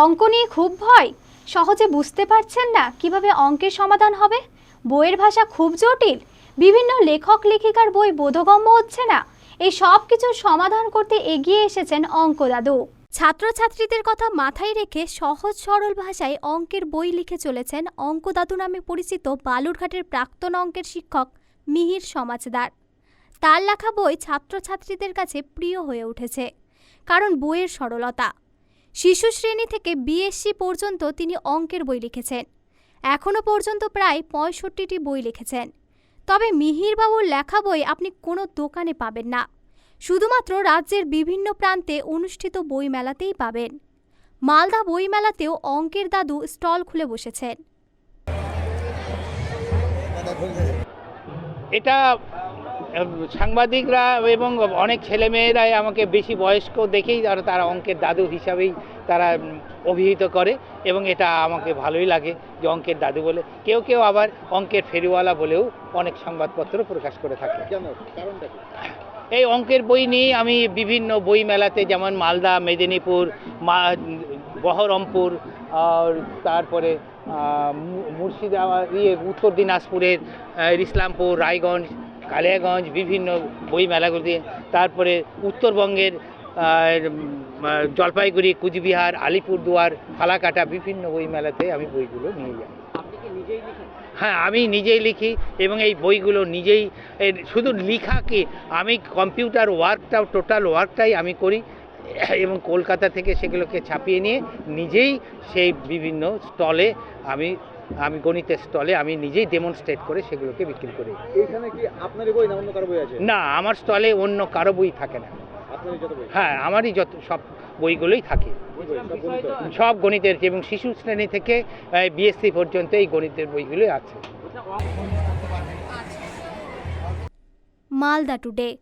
অঙ্ক নিয়ে খুব ভয়? সহজে বুঝতে পারছেন না কীভাবে অঙ্কের সমাধান হবে? বইয়ের ভাষা খুব জটিল। বিভিন্ন লেখক, লেখিকার বই বোধগম্য হচ্ছে না। এই সব কিছুর সমাধান করতে এগিয়ে এসেছেন অঙ্ক দাদু ছাত্রছাত্রীদের কথা মাথায় রেখে সহজ সরল ভাষায় অঙ্কের বই লিখে চলেছেন অঙ্ক দাদু নামে পরিচিত বালুরঘাটের প্রাক্তন অঙ্কের শিক্ষক মিহির সমাজদার। তার লেখা বই ছাত্রছাত্রীদের কাছে প্রিয় হয়ে উঠেছে, কারণ বইয়ের সরলতা। শিশু শ্রেণি থেকে বিএসসি পর্যন্ত তিনি অঙ্কের বই লিখেছেন। এখনও পর্যন্ত প্রায় পঁয়ষট্টিটি বই লিখেছেন। তবে মিহিরবাবুর লেখা বই আপনি কোনো দোকানে পাবেন না। শুধুমাত্র রাজ্যের বিভিন্ন প্রান্তে অনুষ্ঠিত বইমেলাতেই পাবেন। মালদা বইমেলাতেও অঙ্কের দাদু স্টল খুলে বসেছেন। এটা সাংবাদিকরা এবং অনেক ছেলেমেয়েরাই আমাকে বেশি বয়স্ক দেখেই আর তারা অঙ্কের দাদু হিসাবেই তারা অভিহিত করে এবং এটা আমাকে ভালোই লাগে যে অঙ্কের দাদু বলে। কেউ কেউ আবার অঙ্কের ফেরিওয়ালা বলেও অনেক সংবাদপত্র প্রকাশ করে থাকে। এই অঙ্কের বই নিয়ে আমি বিভিন্ন বই মেলাতে যেমন মালদা মেদিনীপুর মা বহরমপুর আর তারপরে মুর্শিদাবাদ ইয়ে উত্তর দিনাজপুরের ইসলামপুর রায়গঞ্জ কালিয়াগঞ্জ বিভিন্ন বই মেলাগুলিতে তারপরে উত্তরবঙ্গের জলপাইগুড়ি কুচবিহার আলিপুরদুয়ার ফালাকাটা বিভিন্ন বই মেলাতে আমি বইগুলো নিয়ে যাই। হ্যাঁ আমি নিজেই লিখি এবং এই বইগুলো নিজেই শুধু লেখাকে আমি কম্পিউটার ওয়ার্কটাও টোটাল ওয়ার্কটাই আমি করি এবং কলকাতা থেকে সেগুলোকে ছাপিয়ে নিয়ে নিজেই সেই বিভিন্ন স্টলে আমি আমি গণিতের স্টলে আমি নিজেই ডেমনস্ট্রেট করে সেগুলোকে বিক্রি করি। এইখানে কি আপনারই বই না অন্য কারও বই আছে? না আমার স্টলে অন্য কারও বই থাকে না। আপনারই যত বই? হ্যাঁ আমারই যত সব বইগুলোই থাকে। সব সব গণিতের এবং শিশু শ্রেণি থেকে বিএসসি পর্যন্ত এই গণিতের বইগুলোই আছে। মালদা টুডে